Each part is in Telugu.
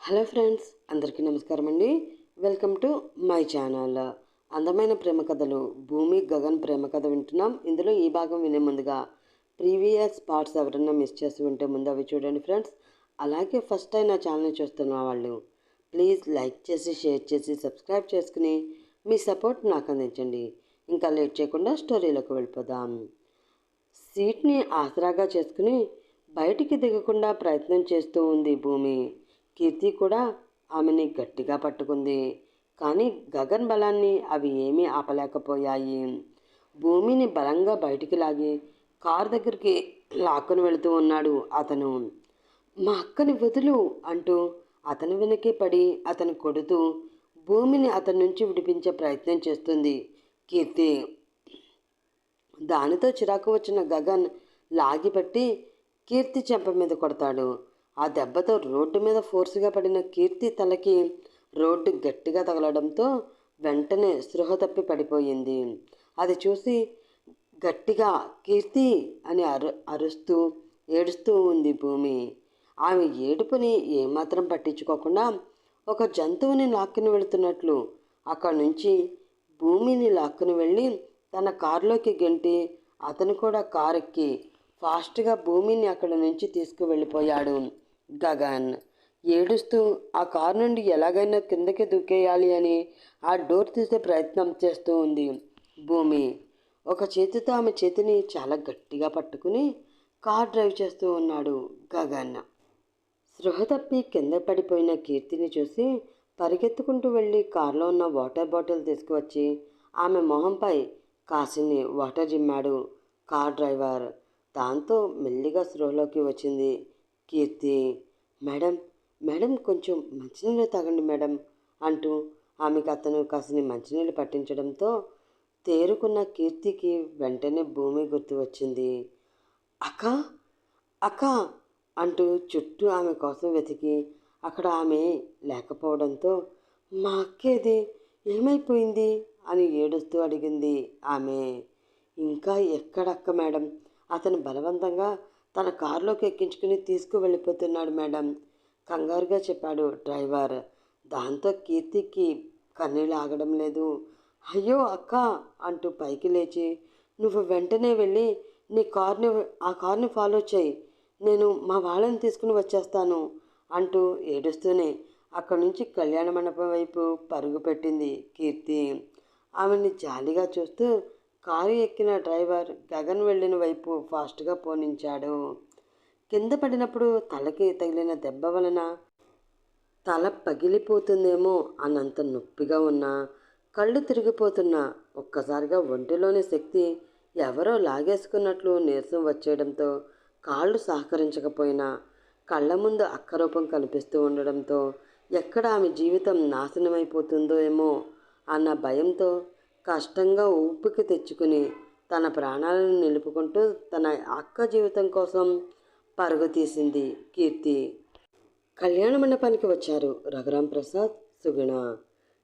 హలో ఫ్రెండ్స్ అందరికీ నమస్కారం అండి. Welcome to my channel. అందమైన ప్రేమ కథలు భూమి గగన్ ప్రేమ కథ వింటున్నాం. ఇందులో ఈ భాగం వినే ముందుగా ప్రీవియస్ పార్ట్స్ ఎవరైనా మిస్ చేసి ఉంటే ముందు అవి చూడండి ఫ్రెండ్స్. అలాగే ఫస్ట్ టైం నా ఛానల్ని చూస్తున్న వాళ్ళు ప్లీజ్ లైక్ చేసి షేర్ చేసి సబ్స్క్రైబ్ చేసుకుని మీ సపోర్ట్ నాకు అందించండి. ఇంకా లేట్ చేయకుండా స్టోరీలోకి వెళ్ళిపోదాం. సీట్ని ఆసరాగా చేసుకుని బయటికి దిగకుండా ప్రయత్నం చేస్తూ ఉంది భూమి. కీర్తి కూడా ఆమెని గట్టిగా పట్టుకుంది. కానీ గగన్ బలాన్ని అవి ఏమీ ఆపలేకపోయాయి. భూమిని బలంగా బయటికి లాగి కారు దగ్గరికి లాక్కుని వెళుతూ ఉన్నాడు అతను. మా అక్కని వదులు అంటూ అతని వెనకే పడి అతను కొడుతూ భూమిని అతని నుంచి విడిపించే ప్రయత్నం చేస్తుంది కీర్తి. దానితో చిరాకు వచ్చిన గగన్ లాగిపట్టి కీర్తి చెంప మీద కొడతాడు. ఆ దెబ్బతో రోడ్డు మీద ఫోర్సుగా పడిన కీర్తి తలకి రోడ్డు గట్టిగా తగలడంతో వెంటనే స్పృహ తప్పి పడిపోయింది. అది చూసి గట్టిగా కీర్తి అని అరు అరుస్తూ ఏడుస్తూ ఉంది భూమి. ఆమె ఏడుపుని ఏమాత్రం పట్టించుకోకుండా ఒక జంతువుని లాక్కుని వెళుతున్నట్లు అక్కడి నుంచి భూమిని లాక్కుని వెళ్ళి తన కారులోకి గెంటి అతను కూడా కారెక్కి ఫాస్ట్గా భూమిని అక్కడి నుంచి తీసుకువెళ్ళిపోయాడు. గగన్ ఏడుస్తూ ఆ కారు నుండి ఎలాగైనా కిందకి దూకేయాలి అని ఆ డోర్ తీసే ప్రయత్నం చేస్తూ ఉంది భూమి. ఒక చేతితో ఆమె చేతిని చాలా గట్టిగా పట్టుకుని కార్ డ్రైవ్ చేస్తూ ఉన్నాడు గగన్. స్పృహ తప్పి కింద పడిపోయిన కీర్తిని చూసి పరిగెత్తుకుంటూ వెళ్ళి కారులో ఉన్న వాటర్ బాటిల్ తీసుకువచ్చి ఆమె మొహంపై కాసిని వాటర్ జిమ్మాడు కార్ డ్రైవర్. దాంతో మెల్లిగా స్పృహలోకి వచ్చింది కీర్తి మేడం మేడం కొంచెం మంచినీళ్ళు తాగండి మేడం అంటూ ఆమెకు అతను కాసిని మంచినీళ్ళు పట్టించడంతో తేరుకున్న కీర్తికి వెంటనే భూమి గుర్తు వచ్చింది. అక్క అక్క అంటూ చుట్టూ ఆమె కోసం వెతికి అక్కడ ఆమె లేకపోవడంతో మా అక్కేది ఏమైపోయింది? అని ఏడుస్తూ అడిగింది ఆమె. ఇంకా ఎక్కడక్క మేడం? అతను బలవంతంగా తన కారులోకి ఎక్కించుకుని తీసుకువెళ్ళిపోతున్నాడు మేడం. కంగారుగా చెప్పాడు డ్రైవర్. దాంతో కీర్తికి కన్నీళ్ళు ఆగడం లేదు. అయ్యో అక్క అంటూ పైకి లేచి నువ్వు వెంటనే వెళ్ళి నీ కార్ని ఆ కార్ని ఫాలో చేయి. నేను మా వాళ్ళని తీసుకుని వచ్చేస్తాను అంటూ ఏడుస్తూనే అక్కడి నుంచి కళ్యాణ మండపం వైపు పరుగు పెట్టింది కీర్తి. ఆమెని జాలిగా చూస్తూ కారు ఎక్కిన డ్రైవర్ గగన్ వెళ్ళిన వైపు ఫాస్ట్గా పోనించాడు. కింద పడినప్పుడు తలకి తగిలిన దెబ్బ వలన తల పగిలిపోతుందేమో అన్నంత నొప్పిగా ఉన్నా కళ్ళు తిరిగిపోతున్నా ఒక్కసారిగా ఒంటిలోని శక్తి ఎవరో లాగేసుకున్నట్లు నీరసం వచ్చేయడంతో కాళ్ళు సహకరించకపోయినా కళ్ళ ముందు అక్కరూపం కనిపిస్తూ ఉండడంతో ఎక్కడ ఆమె జీవితం నాశనమైపోతుందో ఏమో అన్న భయంతో కష్టంగా ఊపికి తెచ్చుకుని తన ప్రాణాలను నిలుపుకుంటూ తన అక్క జీవితం కోసం పరుగు తీసింది కీర్తి. కళ్యాణ మండపానికి వచ్చారు రఘురాం ప్రసాద్ సుగుణ.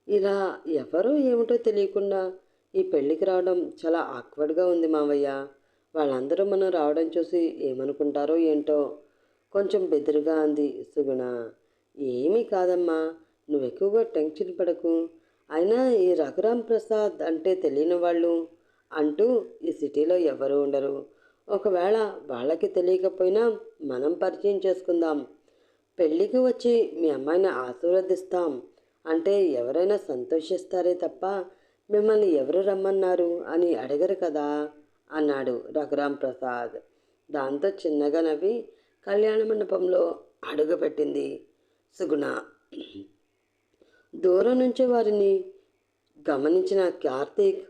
ఇలా ఎవరో ఏమిటో తెలియకుండా ఈ పెళ్ళికి రావడం చాలా ఆక్వర్డ్గా ఉంది మావయ్య. వాళ్ళందరూ మనం రావడం చూసి ఏమనుకుంటారో ఏంటో కొంచెం బెదిరిగా అంది సుగుణ. ఏమీ కాదమ్మా నువ్వు ఎక్కువగా టెన్షన్ పడకు. అయినా ఈ రఘురామ్ ప్రసాద్ అంటే తెలియని వాళ్ళు అంటూ ఈ సిటీలో ఎవరు ఉండరు. ఒకవేళ వాళ్ళకి తెలియకపోయినా మనం పరిచయం చేసుకుందాం. పెళ్ళికి వచ్చి మీ అమ్మాయిని ఆశీర్వదిస్తాం అంటే ఎవరైనా సంతోషిస్తారే తప్ప మిమ్మల్ని ఎవరు రమ్మన్నారు అని అడగరు కదా? అన్నాడు రఘురామ్ ప్రసాద్. దాంతో చిన్నగా నవ్వి కళ్యాణ మండపంలో అడుగుపెట్టింది సుగుణ. దూరం నుంచి వారిని గమనించిన కార్తీక్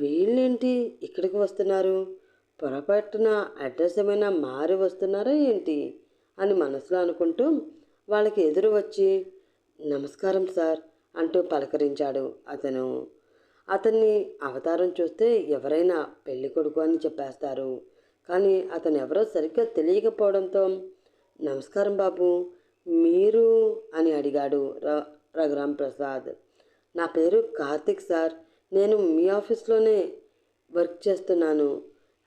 వీళ్ళేంటి ఇక్కడికి వస్తున్నారు? పొరపాటున అడ్రస్ ఏమైనా మారి వస్తున్నారా ఏంటి? అని మనసులో అనుకుంటూ వాళ్ళకి ఎదురు వచ్చి నమస్కారం సార్ అంటూ పలకరించాడు అతను. అతన్ని అవతారం చూస్తే ఎవరైనా పెళ్ళి కొడుకు అని చెప్పేస్తారు. కానీ అతను ఎవరో సరిగ్గా తెలియకపోవడంతో నమస్కారం బాబు మీరు అని అడిగాడు రఘురామ్ ప్రసాద్. నా పేరు కార్తిక్ సార్. నేను మీ ఆఫీస్లోనే వర్క్ చేస్తున్నాను.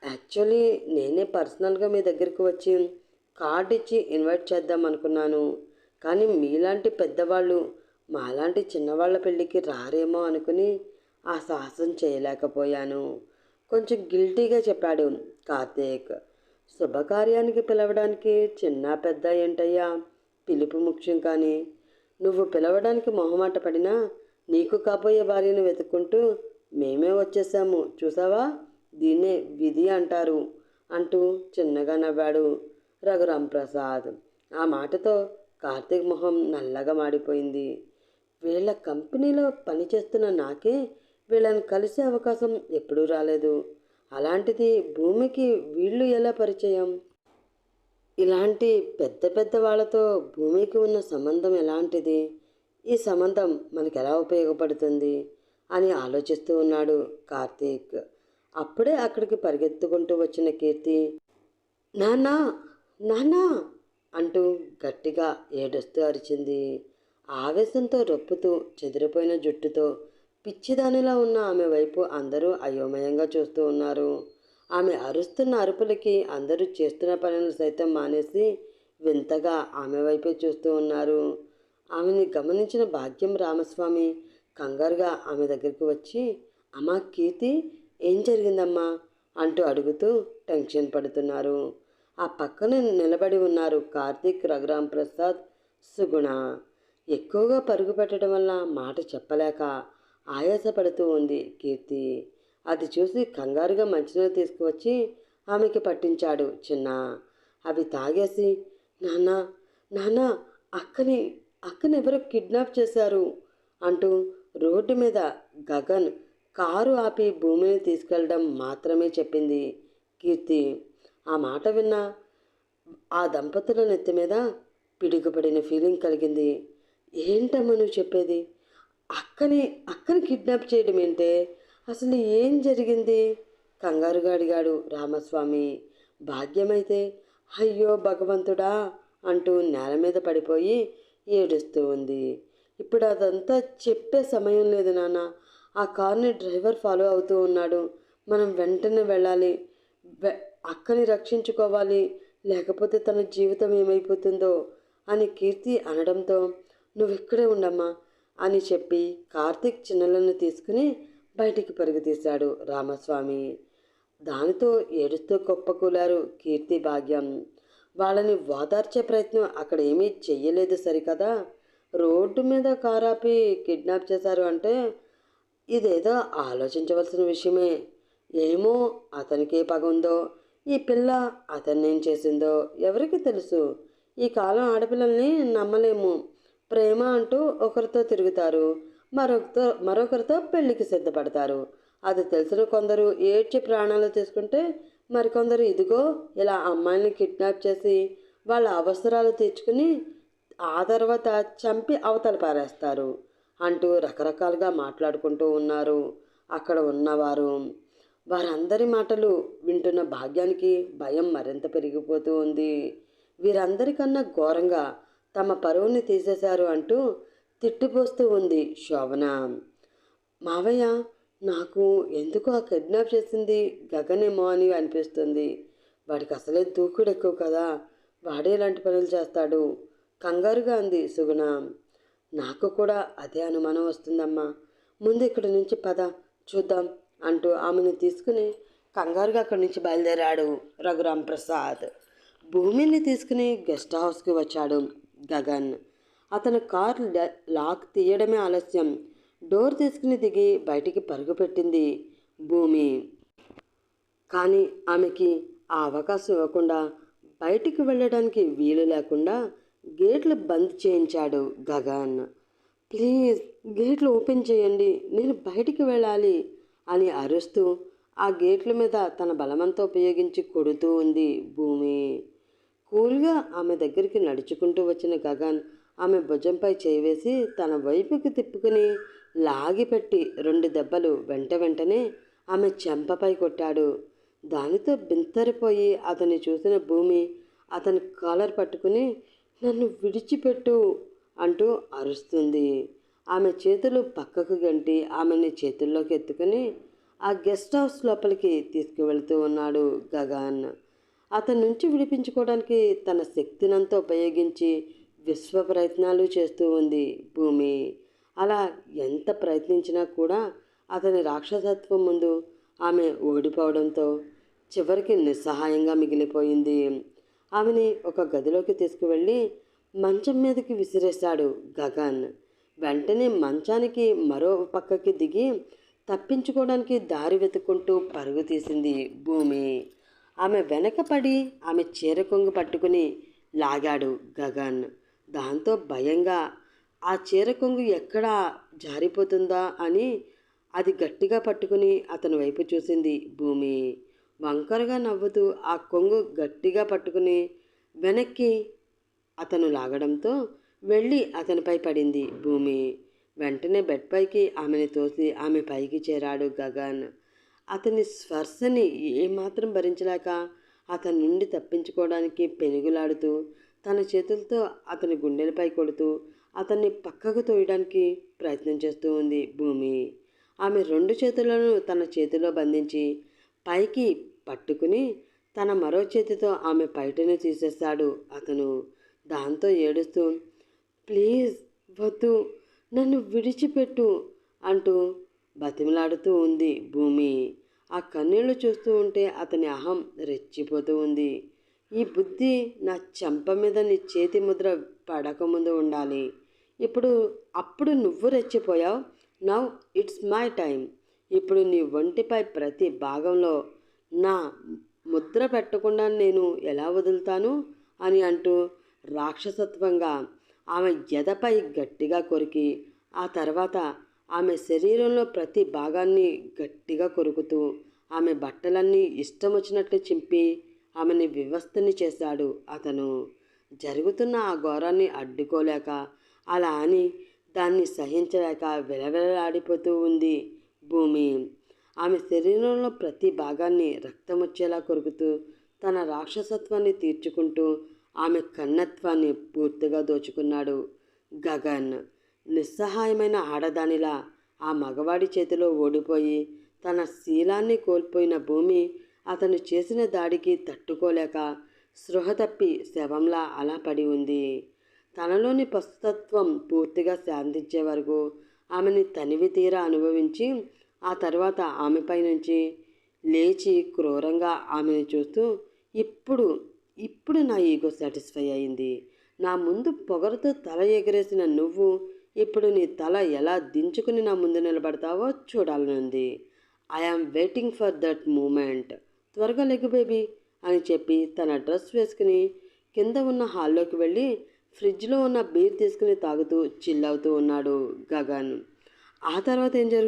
యాక్చువల్లీ నేనే పర్సనల్గా మీ దగ్గరికి వచ్చి కార్డ్ ఇచ్చి ఇన్వైట్ చేద్దాం అనుకున్నాను. కానీ మీలాంటి పెద్దవాళ్ళు మాలాంటి చిన్నవాళ్ళ పెళ్ళికి రారేమో అనుకుని ఆ సాహసం చేయలేకపోయాను. కొంచెం గిల్టీగా చెప్పాడు కార్తీక్. శుభకార్యానికి పిలవడానికి చిన్న పెద్ద ఏంటయ్యా? పిలుపు ముఖ్యం కానీ నువ్వు పిలవడానికి మొహమాట పడినా నీకు కాబోయే భార్యను వెతుక్కుంటూ మేమే వచ్చేసాము చూసావా? దీన్నే విధి అంటారు అంటూ చిన్నగా నవ్వాడు రఘురాం ప్రసాద్. ఆ మాటతో కార్తీక్ మొహం నల్లగా మాడిపోయింది. వీళ్ళ కంపెనీలో పనిచేస్తున్న నాకే వీళ్ళని కలిసే అవకాశం ఎప్పుడూ రాలేదు. అలాంటిది భూమికి వీళ్ళు ఎలా పరిచయం? ఇలాంటి పెద్ద పెద్ద వాళ్ళతో భూమికి ఉన్న సంబంధం ఎలాంటిది? ఈ సంబంధం మనకు ఎలా ఉపయోగపడుతుంది? అని ఆలోచిస్తూ ఉన్నాడు కార్తీక్. అప్పుడే అక్కడికి పరిగెత్తుకుంటూ వచ్చిన కీర్తి నాన్నా నాన్నా అంటూ గట్టిగా ఏడుస్తూ అరిచింది. ఆవేశంతో రొప్పుతూ చెదిరిపోయిన జుట్టుతో పిచ్చిదానిలా ఉన్న ఆమె వైపు అందరూ అయోమయంగా చూస్తూ ఉన్నారు. ఆమె అరుస్తున్న అరుపులకి అందరూ చేస్తున్న పనులు సైతం మానేసి వింతగా ఆమె వైపే చూస్తూ ఉన్నారు. ఆమెని గమనించిన భాగ్యం రామస్వామి కంగారుగా ఆమె దగ్గరికి వచ్చి అమ్మా కీర్తి ఏం జరిగిందమ్మా? అంటూ అడుగుతూ టెన్షన్ పడుతున్నారు. ఆ పక్కన నిలబడి ఉన్నారు కార్తీక్ రఘురాం ప్రసాద్ సుగుణ. ఎక్కువగా పరుగు పెట్టడం వల్ల మాట చెప్పలేక ఆయాసపడుతూ ఉంది కీర్తి. అది చూసి కంగారుగా మంచినీళ్ళు తీసుకువచ్చి ఆమెకి పట్టించాడు చిన్న. అవి తాగేసి నాన్న నాన్న అక్కని అక్కని ఎవరో కిడ్నాప్ చేశారు అంటూ రోడ్డు మీద గగన్ కారు ఆపి భూమిని తీసుకెళ్ళడం మాత్రమే చెప్పింది కీర్తి. ఆ మాట విన్న ఆ దంపతుల నెత్తి మీద పిడుగుపడిన ఫీలింగ్ కలిగింది. ఏంటమ్మా నువ్వు చెప్పేది? అక్కని అక్కని కిడ్నాప్ చేయడం ఏంటే అసలు ఏం జరిగింది? కంగారుగా అడిగాడు రామస్వామి. భాగ్యమైతే అయ్యో భగవంతుడా అంటూ నేల మీద పడిపోయి ఏడుస్తూ ఉంది. ఇప్పుడు అదంతా చెప్పే సమయం లేదు నాన్న. ఆ కార్ని డ్రైవర్ ఫాలో అవుతూ ఉన్నాడు. మనం వెంటనే వెళ్ళాలి. వె- అక్కని రక్షించుకోవాలి. లేకపోతే తన జీవితం ఏమైపోతుందో అని కీర్తి అనడంతో నువ్వు ఇక్కడే ఉండమ్మా అని చెప్పి కార్తీక్ చిన్నలను తీసుకుని బయటికి పరుగుతీశాడు రామస్వామి. దానితో ఏడుస్తూ కుప్పకూలారు కీర్తి భాగ్యం. వాళ్ళని ఓదార్చే ప్రయత్నం అక్కడ ఏమీ చెయ్యలేదు సరికదా? రోడ్డు మీద కారాపి కిడ్నాప్ చేశారు అంటే ఇదేదో ఆలోచించవలసిన విషయమే. ఏమో అతనికే పగ ఉందో ఈ పిల్ల అతన్ని ఏం చేసిందో ఎవరికి తెలుసు? ఈ కాలం ఆడపిల్లల్ని నమ్మలేము. ప్రేమ అంటూ ఒకరితో తిరుగుతారు. మరొకతో మరొకరితో పెళ్ళికి సిద్ధపడతారు. అది తెలిసిన కొందరు ఏడ్చి ప్రాణాలు తీసుకుంటే మరికొందరు ఇదిగో ఇలా అమ్మాయిని కిడ్నాప్ చేసి వాళ్ళ అవసరాలు తీర్చుకుని ఆ తర్వాత చంపి అవతల పారేస్తారు అంటూ రకరకాలుగా మాట్లాడుకుంటూ ఉన్నారు. అక్కడ ఉన్నవారు వారందరి మాటలు వింటున్న భాగ్యానికి భయం మరింత పెరిగిపోతూ ఉంది. వీరందరికన్నా ఘోరంగా తమ పరువుని తీసేశారు అంటూ తిట్టిపోస్తూ ఉంది శోభన. మావయ్య నాకు ఎందుకు ఆ కిడ్నాప్ చేసింది? గగనేమో అని అనిపిస్తుంది. వాడికి అసలే దూకుడు ఎక్కువ కదా వాడే ఇలాంటి పనులు చేస్తాడు కంగారుగా అంది సుగుణ. నాకు కూడా అదే అనుమానం వస్తుందమ్మా. ముందు ఇక్కడి నుంచి పద చూద్దాం అంటూ ఆమెను తీసుకుని కంగారుగా అక్కడి నుంచి బయలుదేరాడు రఘురాం ప్రసాద్ భూమిని తీసుకుని గెస్ట్ హౌస్కి వచ్చాడు గగన్. అతను కారు లాక్ తీయడమే ఆలస్యం. డోర్ తీసుకుని దిగి బయటికి పరుగుపెట్టింది భూమి. కానీ ఆమెకి ఆ అవకాశం ఇవ్వకుండా బయటికి వెళ్ళడానికి వీలు లేకుండా గేట్లు బంద్ చేయించాడు గగన్. ప్లీజ్ గేట్లు ఓపెన్ చేయండి. నేను బయటికి వెళ్ళాలి అని అరుస్తూ ఆ గేట్ల మీద తన బలమంతా ఉపయోగించి కొడుతూ ఉంది భూమి. కూల్గా ఆమె దగ్గరికి నడుచుకుంటూ వచ్చిన గగన్ ఆమె భుజంపై చేయివేసి తన వైపుకి తిప్పుకుని లాగిపెట్టి రెండు దెబ్బలు వెంట వెంటనే ఆమె చెంపపై కొట్టాడు. దానితో బింతరిపోయి అతన్ని చూసిన భూమి అతని కాలర్ పట్టుకుని నన్ను విడిచిపెట్టు అంటూ అరుస్తుంది. ఆమె చేతులు పక్కకు గంటి ఆమెని చేతుల్లోకి ఎత్తుకుని ఆ గెస్ట్ హౌస్ లోపలికి తీసుకువెళ్తూ ఉన్నాడు గగాన్. అతని నుంచి విడిపించుకోవడానికి తన శక్తినంతా ఉపయోగించి విశ్వ ప్రయత్నాలు చేస్తూ ఉంది భూమి. అలా ఎంత ప్రయత్నించినా కూడా అతని రాక్షసత్వం ముందు ఆమె ఓడిపోవడంతో చివరికి నిస్సహాయంగా మిగిలిపోయింది. ఆమెని ఒక గదిలోకి తీసుకువెళ్ళి మంచం మీదకి విసిరేశాడు గగన్. వెంటనే మంచానికి మరో పక్కకి దిగి తప్పించుకోవడానికి దారి వెతుక్కుంటూ పరుగు తీసింది భూమి. ఆమె వెనకపడి ఆమె చీర కొంగు పట్టుకుని లాగాడు గగన్. దాంతో భయంగా ఆ చీర కొంగు ఎక్కడ? జారిపోతుందా? అని అది గట్టిగా పట్టుకుని అతని వైపు చూసింది భూమి. వంకరగా నవ్వుతూ ఆ కొంగు గట్టిగా పట్టుకుని వెనక్కి అతను లాగడంతో వెళ్ళి అతనిపై పడింది భూమి. వెంటనే బెడ్ పైకి ఆమెను తోసి ఆమె పైకి చేరాడు గగన్. అతని స్పర్శని ఏమాత్రం భరించలేక అతని నుండి తప్పించుకోవడానికి పెనుగులాడుతూ తన చేతులతో అతని గుండెలపై కొడుతూ అతన్ని పక్కకు తోయడానికి ప్రయత్నం చేస్తూ ఉంది భూమి. ఆమె రెండు చేతులను తన చేతిలో బంధించి పైకి పట్టుకుని తన మరో చేతితో ఆమె పైటను తీసేస్తాడు అతను. దాంతో ఏడుస్తూ ప్లీజ్ వద్దు నన్ను విడిచిపెట్టు అంటూ బతిమలాడుతూ ఉంది భూమి. ఆ కన్నీళ్ళు చూస్తూ ఉంటే అతని అహం రెచ్చిపోతూ ఉంది. ఈ బుద్ధి నా చెంప మీద నీ చేతి ముద్ర పడకముందు ఉండాలి. ఇప్పుడు అప్పుడు నువ్వు రెచ్చిపోయావు. నవ్ ఇట్స్ మై టైం ఇప్పుడు నీ ఒంటిపై ప్రతి భాగంలో నా ముద్ర పెట్టకుండా నేను ఎలా వదులుతాను? అని అంటూ రాక్షసత్వంగా ఆమె ఎదపై గట్టిగా కొరికి ఆ తర్వాత ఆమె శరీరంలో ప్రతి భాగాన్ని గట్టిగా కొరుకుతూ ఆమె బట్టలన్నీ ఇష్టం వచ్చినట్లు చింపి ఆమెని వివస్థని చేశాడు. అతను జరుగుతున్న ఆ ఘోరాన్ని అడ్డుకోలేక అలా అని దాన్ని సహించలేక విలవిలలాడిపోతూ ఉంది భూమి. ఆమె శరీరంలో ప్రతి భాగాన్ని రక్తం వచ్చేలా కొరుకుతూ తన రాక్షసత్వాన్ని తీర్చుకుంటూ ఆమె కన్నత్వాన్ని పూర్తిగా దోచుకున్నాడు గగన్. నిస్సహాయమైన ఆడదానిలా ఆ మగవాడి చేతిలో ఓడిపోయి తన శీలాన్ని కోల్పోయిన భూమి అతను చేసిన దాడికి తట్టుకోలేక స్పృహ తప్పి శవంలా అలా పడి ఉంది. తనలోని పస్తుతత్వం పూర్తిగా శాంతించే వరకు ఆమెని తనివి తీరా అనుభవించి ఆ తర్వాత ఆమెపై నుంచి లేచి క్రూరంగా ఆమెను చూస్తూ ఇప్పుడు ఇప్పుడు నా ఈగో సాటిస్ఫై అయింది. నా ముందు పొగరుతో తల ఎగరేసిన నువ్వు ఇప్పుడు నీ తల ఎలా దించుకుని నా ముందు నిలబడతావో చూడాలనుంది I am waiting for that moment త్వరగా లెగ్గు బేబీ అని చెప్పి తన డ్రెస్ వేసుకుని కింద ఉన్న హాల్లోకి వెళ్ళి ఫ్రిడ్జ్లో ఉన్న బీర్ తీసుకుని తాగుతూ చిల్ అవుతూ ఉన్నాడు గగన్. ఆ తర్వాత ఏం జరుగుతుంది